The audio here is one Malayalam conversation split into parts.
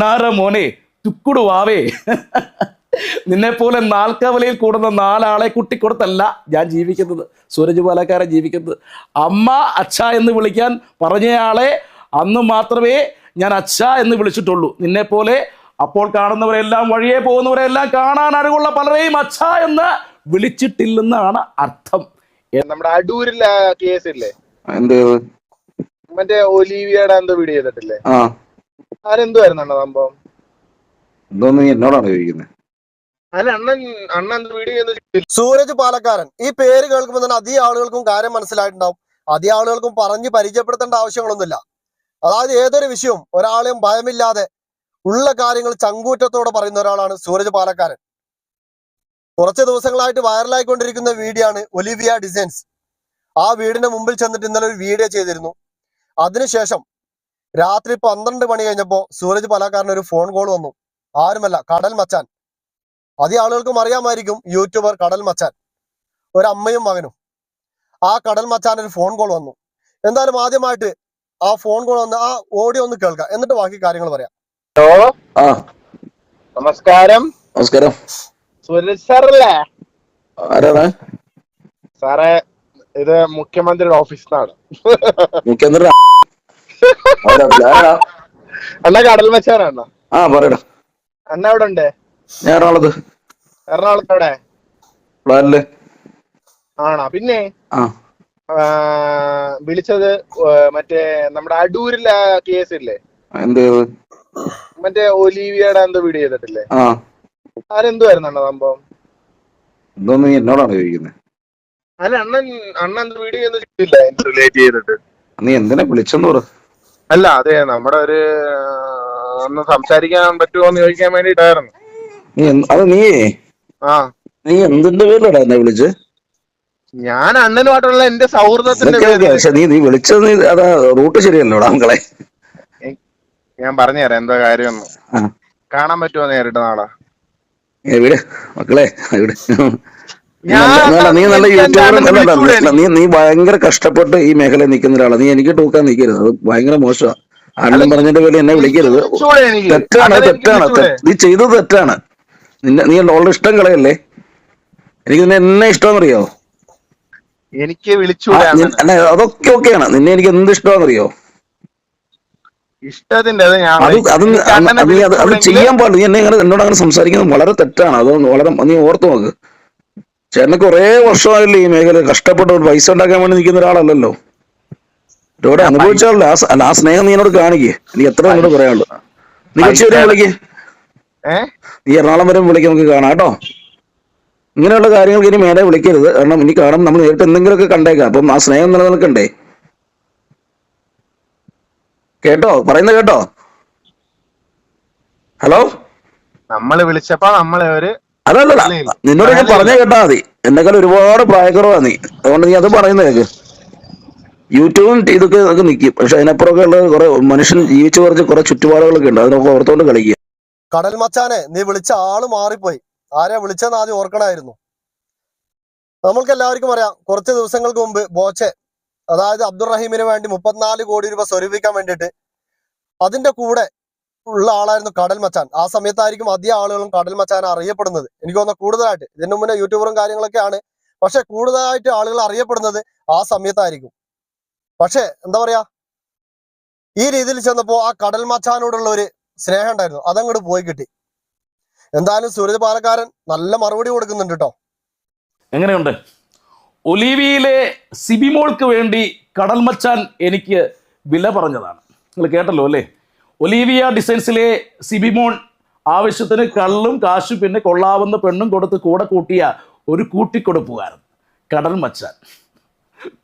നാര മോനെ തുക്കുടു വാവേ. നിന്നെ പോലെ നാൽക്കവലയിൽ കൂടുന്ന നാലാളെ കുട്ടിക്കൊടുത്തല്ല ഞാൻ ജീവിക്കുന്നത്. സൂരജ് പാലക്കാരൻ ജീവിക്കുന്നത്. അമ്മ അച്ഛ എന്ന് വിളിക്കാൻ പറഞ്ഞയാളെ അന്ന് മാത്രമേ ഞാൻ അച്ഛ എന്ന് വിളിച്ചിട്ടുള്ളൂ. നിന്നെ പോലെ അപ്പോൾ കാണുന്നവരെല്ലാം വഴിയെ പോകുന്നവരെല്ലാം കാണാൻ അറിവുള്ള പലരെയും അച്ഛ എന്ന് വിളിച്ചിട്ടില്ലെന്നാണ് അർത്ഥം. നമ്മുടെ അടൂരിലെ കേസില്ലേ ഇല്ലേ? എന്ത്? മറ്റേ ഒലീവിയുടെ എന്തോ വീഡിയോ ചെയ്തിട്ടില്ലേ? ആ അതെന്തുവായിരുന്നു സംഭവം? എന്തോന്ന് നീ എന്നോടാണ് ചോദിക്കുന്നത് അല്ല അണ്ണൻ അണ്ണൻ വീഡിയോ സൂരജ് പാലക്കാരൻ. ഈ പേര് കേൾക്കുമ്പോൾ തന്നെ അധികം ആളുകൾക്കും കാര്യം മനസ്സിലായിട്ടുണ്ടാവും. അധികം ആളുകൾക്കും പറഞ്ഞു പരിചയപ്പെടുത്തേണ്ട ആവശ്യങ്ങളൊന്നുമില്ല. അതായത് ഏതൊരു വിഷയവും ഒരാളെയും ഭയമില്ലാതെ ഉള്ള കാര്യങ്ങൾ ചങ്കൂറ്റത്തോടെ പറയുന്ന ഒരാളാണ് സൂരജ് പാലക്കാരൻ. കുറച്ച് ദിവസങ്ങളായിട്ട് വൈറലായിക്കൊണ്ടിരിക്കുന്ന വീഡിയോ ആണ് ഒലിവിയ ഡിസൈൻസ്. ആ വീടിന്റെ മുമ്പിൽ ചെന്നിട്ട് ഇന്നലെ ഒരു വീഡിയോ ചെയ്തിരുന്നു. അതിനുശേഷം രാത്രി പന്ത്രണ്ട് മണി കഴിഞ്ഞപ്പോ സൂരജ് പലാക്കാരന് ഒരു ഫോൺ കോൾ വന്നു. ആരുമല്ല കടൽ മച്ചാൻ. അധികം ആളുകൾക്കും അറിയാമായിരിക്കും യൂട്യൂബർ കടൽ മച്ചാൻ. ഒരമ്മയും അമ്മയും മകനും. ആ കടൽ മച്ചാൻ ഒരു ഫോൺ കോൾ വന്നു. എന്തായാലും ആദ്യമായിട്ട് ആ ഫോൺ കോൾ വന്ന് ആ ഓഡിയോ ഒന്ന് കേൾക്കാം. എന്നിട്ട് ബാക്കി കാര്യങ്ങൾ പറയാം. ഹലോ ആ. നമസ്കാരം. നമസ്കാരം. സുരേഷ് സാറല്ലേ? ആരാണ്? സാറേ ഇത് മുഖ്യമന്ത്രിയുടെ ഓഫീസിൽ നിന്നാണ് മുഖ്യമന്ത്രി? അണ്ണ കടൽ മച്ചാനാണ്? ആ പറയടാ. അണ്ണ എവിടെ ഉണ്ട്? ഞാൻ എറണാകുളത്ത്. എറണാകുളത്ത് എവിടെ? പ്ലാനിൽ. ആണോ? പിന്നെ ആ. വിളിച്ചത് മറ്റേ നമ്മുടെ അടൂരിലെ കേസ് ഇല്ലേ എന്ത്? മറ്റേ ഒലീവിയുടെ എന്തോ വീഡിയോ ചെയ്തിട്ടില്ലേ? ആരെന്തുവായിരുന്നു സംഭവം? എന്തോന്നു നീ എന്നോടാണ് ചോദിക്കുന്നത് അല്ല അണ്ണൻ അണ്ണൻ എന്തോ വീഡിയോ ഒന്നും ചെയ്തില്ല റിലേറ്റ് ചെയ്തിട്ട് നീ എന്തിനാ വിളിച്ചെന്ന് പറ. അല്ല അതെ നമ്മുടെ ഒരു ഒന്ന് സംസാരിക്കാൻ പറ്റുമോ എന്ന് ചോദിക്കാൻ വേണ്ടിട്ടായിരുന്നു അത് നീ? ആ. നീ എന്തിന്റെ പേരിലടാ എന്നെ വിളിച്ച്? ഞാൻ അണ്ണനുമായിട്ടുള്ള എന്റെ സൗഹൃദത്തിന്റെ പക്ഷെ നീ നീ വിളിച്ചത് നീ അതാ റൂട്ട് ശരിയല്ലോടാ മക്കളെ ഞാൻ പറഞ്ഞുതരാം എന്താ കാര്യമെന്ന്. കാണാൻ പറ്റുമോ നേരിട്ട് നാളെ? മക്കളെ വിട്. നീ നല്ല- യൂട്യൂബർ നീ നീ ഭയങ്കര കഷ്ടപ്പെട്ട് ഈ മേഖലയിൽ നിൽക്കുന്ന ഒരാളാണ് നീ എനിക്ക് ടൂക്കാൻ നിൽക്കരുത്. അത് ഭയങ്കര മോശമാണ് അണ്ണൻ പറഞ്ഞതിന്റെ പേര് എന്നെ വിളിക്കരുത്. തെറ്റാണ് തെറ്റാണ്. നീ ചെയ്തത് തെറ്റാണ്. നിന്നെ നീ ഉള്ള ഇഷ്ടം കളയല്ലേ? എനിക്ക് നിന്നെ എന്നെ ഇഷ്ടമെന്നറിയോ എനിക്ക് അല്ല അതൊക്കെ ഓക്കെയാണ്. നിന്നെ എനിക്ക് എന്ത് ഇഷ്ടമാണെന്നറിയോ? ഇഷ്ടത്തിന്റെ അത് ചെയ്യാൻ പാടില്ല. നീ എന്നെ എന്നോട് അങ്ങനെ സംസാരിക്കുന്നത് വളരെ തെറ്റാണ്. അത് വളരെ നീ ഓർത്തു നോക്ക്. ചേട്ടന് കുറെ വർഷമായില്ലേ ഈ മേഖല കഷ്ടപ്പെട്ടവർ പൈസ ഉണ്ടാക്കാൻ വേണ്ടി നിൽക്കുന്ന ഒരാളല്ലല്ലോ. ഇവിടെ അനുഭവിച്ചാലോ സ- അല്ല ആ സ്നേഹം നീ എന്നോട് കാണിക്കേ. എനിക്ക് എത്ര എന്നോട് പറയാനുള്ളൂ. നീ കൊച്ചി വരെ വിളിക്കേ. നീ എറണാകുളം വരെ വിളിക്കാം നമുക്ക് കാണാം കേട്ടോ. ഇങ്ങനെയുള്ള കാര്യങ്ങൾക്ക് ഇനി മേലെ വിളിക്കരുത്. കാരണം ഇനി കാണും നമ്മൾ നേരിട്ട് എന്തെങ്കിലുമൊക്കെ കണ്ടേക്കാം. അപ്പം ആ സ്നേഹം നിലനിൽക്കണ്ടേ? കേട്ടോ? പറയുന്ന കേട്ടോ? ഹലോ? നമ്മൾ വിളിച്ചപ്പോ നമ്മളെ ഒരു ഇല്ല. നിന്നോട് ഞാൻ പറഞ്ഞേ കേട്ടാ മതി. എന്നെക്കാൾ ഒരുപാട് പ്രായക്കുറവാ നീ. അതുകൊണ്ട് നീ അത് പറയുന്നത് കേക്ക്. യൂട്യൂബും ഇതൊക്കെ നമുക്ക് നിൽക്കും പക്ഷെ അതിനപ്പുറമൊക്കെ ഉള്ള കുറെ മനുഷ്യൻ ജീവിച്ചു കുറച്ച് കുറെ ചുറ്റുപാടുകളൊക്കെ ഉണ്ട്. അതിനൊക്കെ ഓർത്തോണ്ട് കളിക്കുക. കടൽ മച്ചാനെ നീ വിളിച്ച ആൾ മാറിപ്പോയി. ആരെയാ വിളിച്ചെന്ന് ആദ്യം ഓർക്കണമായിരുന്നു നമ്മൾക്ക് എല്ലാവർക്കും അറിയാം കുറച്ച് ദിവസങ്ങൾക്ക് മുമ്പ് ബോച്ചെ അതായത് അബ്ദുറഹീമിന് വേണ്ടി മുപ്പത്തിനാല് കോടി രൂപ സ്വരൂപിക്കാൻ വേണ്ടിയിട്ട് അതിന്റെ കൂടെ ഉള്ള ആളായിരുന്നു കടൽ മച്ചാൻ. ആ സമയത്തായിരിക്കും അധികം ആളുകളും കടൽ മച്ചാൻ അറിയപ്പെടുന്നത്. എനിക്ക് തോന്നുന്നു കൂടുതലായിട്ട്. ഇതിനു മുന്നേ യൂട്യൂബറും കാര്യങ്ങളൊക്കെയാണ്. പക്ഷെ കൂടുതലായിട്ട് ആളുകൾ അറിയപ്പെടുന്നത് ആ സമയത്തായിരിക്കും. പക്ഷെ എന്താ പറയാ? ഈ രീതിയിൽ ചെന്നപ്പോ ആ കടൽ മച്ചാനോടുള്ള ഒരു സ്നേഹം ഉണ്ടായിരുന്നു. അതങ്ങോട്ട് പോയി കിട്ടി. എന്തായാലും സൂരജ് പാലക്കാരൻ നല്ല മറുപടി കൊടുക്കുന്നുണ്ട് കേട്ടോ എങ്ങനെയുണ്ട്? ഒലീവിയിലെ സിബിമോൾക്ക് വേണ്ടി കടൽ മച്ചാൻ എനിക്ക് വില പറഞ്ഞതാണ്. നിങ്ങൾ കേട്ടല്ലോ അല്ലേ? ഒലീവിയ ഡിസൈൻസിലെ സിബിമോൺ ആവശ്യത്തിന് കള്ളും കാശും പിന്നെ കൊള്ളാവുന്ന പെണ്ണും കൊടുത്ത് കൂടെ കൂട്ടിയ ഒരു കൂട്ടിക്കൊടുപ്പുകാരൻ. കടൽ മച്ചാൻ.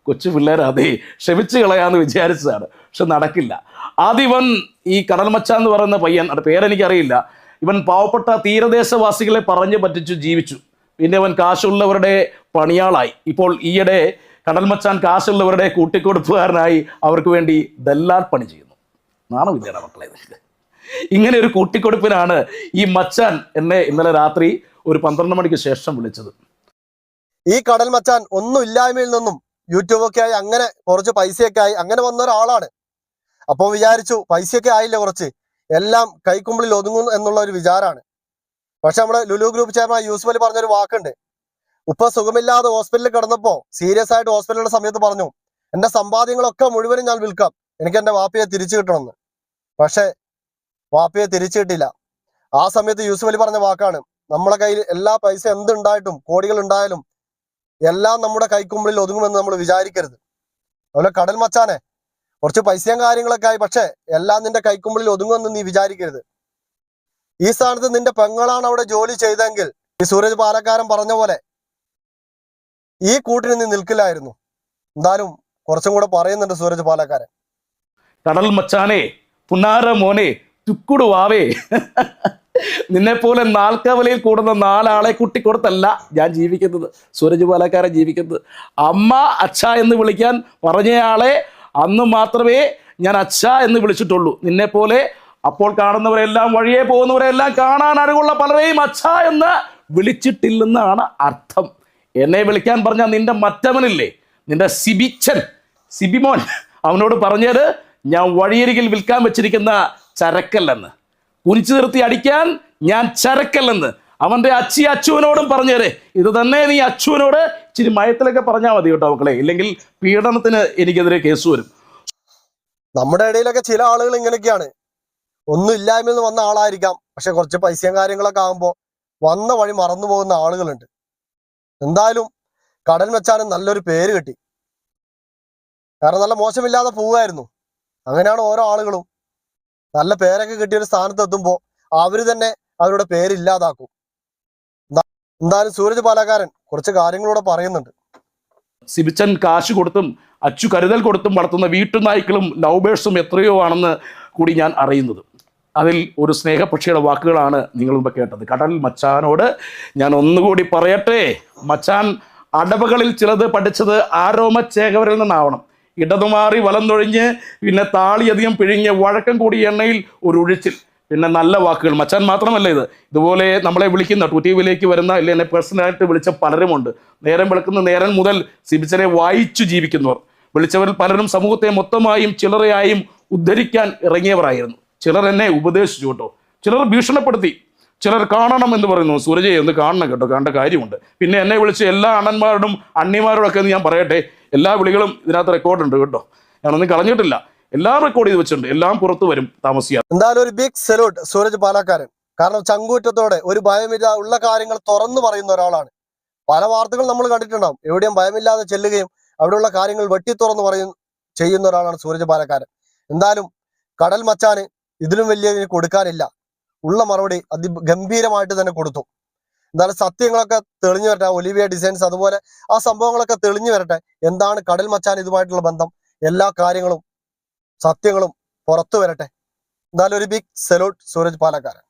കൊച്ചു പിള്ളേർ അതെ ക്ഷമിച്ചു കളയാന്ന് വിചാരിച്ചതാണ്. പക്ഷെ നടക്കില്ല. ആദ്യം ഇവൻ ഈ കടൽ മച്ചാൻ എന്ന് പറയുന്ന പയ്യൻ അത് പേരെനിക്കറിയില്ല. ഇവൻ പാവപ്പെട്ട തീരദേശവാസികളെ പറഞ്ഞു പറ്റിച്ചു ജീവിച്ചു. പിന്നെ അവൻ കാശുള്ളവരുടെ പണിയാളായി. ഇപ്പോൾ ഈയിടെ കടൽ മച്ചാൻ കാശുള്ളവരുടെ കൂട്ടിക്കൊടുപ്പുകാരനായി അവർക്ക് വേണ്ടി ദല്ലാൽ പണി ചെയ്യുന്നു നാണമില്ലേടാ മക്കളെ. ഇങ്ങനെ ഒരു കൂട്ടിക്കൊടുപ്പിനാണ് ഈ മച്ചാൻ എന്നെ ഇന്നലെ രാത്രി ഒരു പന്ത്രണ്ട് മണിക്ക് ശേഷം വിളിച്ചത്. ഈ കടൽ മച്ചാൻ ഒന്നും ഇല്ലായ്മയിൽ നിന്നും യൂട്യൂബൊക്കെ ആയി അങ്ങനെ കുറച്ച് പൈസയൊക്കെ ആയി അങ്ങനെ വന്ന ഒരാളാണ്. അപ്പൊ വിചാരിച്ചു പൈസയൊക്കെ ആയില്ല കുറച്ച്. എല്ലാം കൈക്കുമ്പിളിൽ ഒതുങ്ങും എന്നുള്ള ഒരു വിചാരമാണ് പക്ഷെ നമ്മുടെ ലുലു ഗ്രൂപ്പ് ചെയർമാൻ യൂസുഫ് അലി പറഞ്ഞൊരു വാക്കുണ്ട്. ഉപ്പ സുഖമില്ലാതെ ഹോസ്പിറ്റലിൽ കിടന്നപ്പോ സീരിയസ് ആയിട്ട് ഹോസ്പിറ്റലിന്റെ സമയത്ത് പറഞ്ഞു എന്റെ സമ്പാദ്യങ്ങളൊക്കെ മുഴുവനും ഞാൻ വിൽക്കാം. എനിക്ക് എന്റെ വാപ്പയെ തിരിച്ചു കിട്ടണമെന്ന്. പക്ഷെ വാപ്പയെ തിരിച്ചു കിട്ടില്ല ആ സമയത്ത് യൂസുഫ് അലി പറഞ്ഞ വാക്കാണ് നമ്മളെ കയ്യിൽ എല്ലാ പൈസ എന്തുണ്ടായിട്ടും കോടികൾ ഉണ്ടായാലും എല്ലാം നമ്മുടെ കൈക്കുമ്പിളിൽ ഒതുങ്ങുമെന്ന് നമ്മൾ വിചാരിക്കരുത്. അതുപോലെ കടൽ മച്ചാനെ കുറച്ച് പൈസയും കാര്യങ്ങളൊക്കെ ആയി പക്ഷെ എല്ലാം നിന്റെ കൈക്കുമ്പിളിൽ ഒതുങ്ങുമെന്ന് നീ വിചാരിക്കരുത്. ഈ സ്ഥാനത്ത് നിന്റെ പെങ്ങളാണ് അവിടെ ജോലി ചെയ്തെങ്കിൽ ഈ സൂരജ് പാലക്കാരൻ പറഞ്ഞ പോലെ ഈ കൂട്ടിന് നീ നിൽക്കില്ലായിരുന്നു. എന്തായാലും കുറച്ചും കൂടെ പറയുന്നുണ്ട് സൂരജ് പാലക്കാരൻ. കടൽ മച്ചാനെ പുന്നാര മോനെ തുക്കുടു വാവേ. നിന്നെ പോലെ നാൽക്കവലയിൽ കൂടുന്ന നാലാളെ കുട്ടിക്കൊടുത്തല്ല ഞാൻ ജീവിക്കുന്നത്. സൂരജ് പാലക്കാരൻ ജീവിക്കുന്നത്. അമ്മ അച്ഛ എന്ന് വിളിക്കാൻ പറഞ്ഞയാളെ അന്ന് മാത്രമേ ഞാൻ അച്ഛ എന്ന് വിളിച്ചിട്ടുള്ളൂ. നിന്നെ പോലെ അപ്പോൾ കാണുന്നവരെല്ലാം വഴിയെ പോകുന്നവരെല്ലാം കാണാൻ അറിവുള്ള പലരെയും അച്ഛ എന്ന് വിളിച്ചിട്ടില്ലെന്നാണ് അർത്ഥം. എന്നെ വിളിക്കാൻ പറഞ്ഞാൽ നിന്റെ മറ്റവനില്ലേ? നിന്റെ സിബിച്ചൻ സിബിമോൻ. അവനോട് പറഞ്ഞത് ഞാൻ വഴിയരികിൽ വിൽക്കാൻ വെച്ചിരിക്കുന്ന ചരക്കല്ലെന്ന്. കുനിച്ചു നിർത്തി അടിക്കാൻ ഞാൻ ചരക്കല്ലെന്ന്. അവന്റെ അച്ചി അച്ചുവിനോടും പറഞ്ഞേരെ ഇത് തന്നെ നീ അച്ചുവിനോട് ഇച്ചിരി മയത്തിലൊക്കെ പറഞ്ഞാൽ മതി കേട്ടോ മക്കളെ. ഇല്ലെങ്കിൽ പീഡനത്തിന് എനിക്കെതിരെ കേസ് വരും. നമ്മുടെ ഇടയിലൊക്കെ ചില ആളുകൾ ഇങ്ങനെയൊക്കെയാണ്. ഒന്നും ഇല്ലായ്മ നിന്ന് വന്ന ആളായിരിക്കാം. പക്ഷെ കുറച്ച് പൈസയും കാര്യങ്ങളൊക്കെ ആകുമ്പോൾ വന്ന വഴി മറന്നു പോകുന്ന ആളുകളുണ്ട്. എന്തായാലും കടൽ വെച്ചാലും നല്ലൊരു പേര് കിട്ടി. കാരണം നല്ല മോശമില്ലാതെ പോവുമായിരുന്നു. അങ്ങനെയാണ് ഓരോ ആളുകളും. നല്ല പേരൊക്കെ കിട്ടിയ ഒരു സ്ഥാനത്ത് എത്തുമ്പോൾ അവർ തന്നെ അവരുടെ പേര് ഇല്ലാതാക്കും. എന്താ- എന്തായാലും സൂരജ് പാലക്കാരൻ കുറച്ച് കാര്യങ്ങളൂടെ പറയുന്നുണ്ട്. സിബിച്ചൻ കാശ് കൊടുത്തും അച്ചു കരുതൽ കൊടുത്തും വളർത്തുന്ന വീട്ടുനായ്ക്കളും നൗബേഴ്സും എത്രയോ ആണെന്ന് കൂടി ഞാൻ അറിയുന്നത്. അതിൽ ഒരു സ്നേഹപക്ഷിയുടെ വാക്കുകളാണ് നിങ്ങൾ മുമ്പ് കേട്ടത്. കടൽ മച്ചാനോട് ഞാൻ ഒന്നുകൂടി പറയട്ടെ. മച്ചാൻ അടവുകളിൽ ചിലത് പഠിച്ചത് ആരോമച്ചേകവരിൽ നിന്നാവണം. ഇടതുമാറി വലന്തൊഴിഞ്ഞ് പിന്നെ താളിയധികം പിഴിഞ്ഞ് വഴക്കം കൂടി എണ്ണയിൽ ഒരു ഒഴിച്ചിൽ. പിന്നെ നല്ല വാക്കുകൾ. മച്ചാൻ മാത്രമല്ല ഇത്. ഇതുപോലെ നമ്മളെ വിളിക്കുന്ന ടു ടി വിയിലേക്ക് വരുന്ന ഇല്ല എന്നെ പേഴ്സണലായിട്ട് വിളിച്ച പലരുമുണ്ട്. നേരം വിളിക്കുന്ന നേരം മുതൽ സിബിച്ചനെ വായിച്ചു ജീവിക്കുന്നവർ. വിളിച്ചവരിൽ പലരും സമൂഹത്തെ മൊത്തമായും ചിലറയായും ഉദ്ധരിക്കാൻ ഇറങ്ങിയവരായിരുന്നു. ചിലർ എന്നെ ഉപദേശിച്ചു കേട്ടോ. ചിലർ ഭീഷണപ്പെടുത്തി. ചിലർ കാണണം എന്ന് പറയുന്നു. സൂരജയെ ഒന്ന് കാണണം കേട്ടോ. കാണേണ്ട കാര്യമുണ്ട്. പിന്നെ എന്നെ വിളിച്ച് എല്ലാ അണ്ണന്മാരോടും അണ്ണിമാരോടൊക്കെ എന്ന് ഞാൻ പറയട്ടെ. എല്ലാ വിളികളും ഇതിനകത്ത് റെക്കോർഡ് ഉണ്ട് കേട്ടോ. ഞാനൊന്നും കളഞ്ഞിട്ടില്ല. എല്ലാം റെക്കോർഡ് ചെയ്ത് വെച്ചിട്ടുണ്ട്. എല്ലാം പുറത്തു വരും താമസിയാതെ എന്തായാലും ഒരു ബിഗ് സല്യൂട്ട് സൂരജ് പാലക്കാരൻ. കാരണം ചങ്കൂറ്റത്തോടെ ഒരു ഭയമില്ല ഉള്ള കാര്യങ്ങൾ തുറന്നു പറയുന്ന ഒരാളാണ്. പല വാർത്തകൾ നമ്മൾ കണ്ടിട്ടുണ്ടാവും. എവിടെയും ഭയമില്ലാതെ ചെല്ലുകയും അവിടെയുള്ള കാര്യങ്ങൾ വെട്ടി തുറന്ന് പറയും ചെയ്യുന്ന ഒരാളാണ് സൂരജ് പാലക്കാരൻ. എന്തായാലും കടൽ മച്ചാന് ഇതിലും വലിയ കൊടുക്കാനില്ല. ഉള്ള മറുപടി അതിഗംഭീരമായിട്ട് തന്നെ കൊടുത്തു. എന്തായാലും സത്യങ്ങളൊക്കെ തെളിഞ്ഞു വരട്ടെ. ഒലിവിയ ഡിസൈൻസ് അതുപോലെ ആ സംഭവങ്ങളൊക്കെ തെളിഞ്ഞു വരട്ടെ. എന്താണ് കടൽ മച്ചാൻ ഇതുമായിട്ടുള്ള ബന്ധം? എല്ലാ കാര്യങ്ങളും സത്യങ്ങളും പുറത്തു വരട്ടെ. എന്നാലൊരു ബിഗ് സെലൂട്ട് സൂരജ് പാലക്കാരൻ.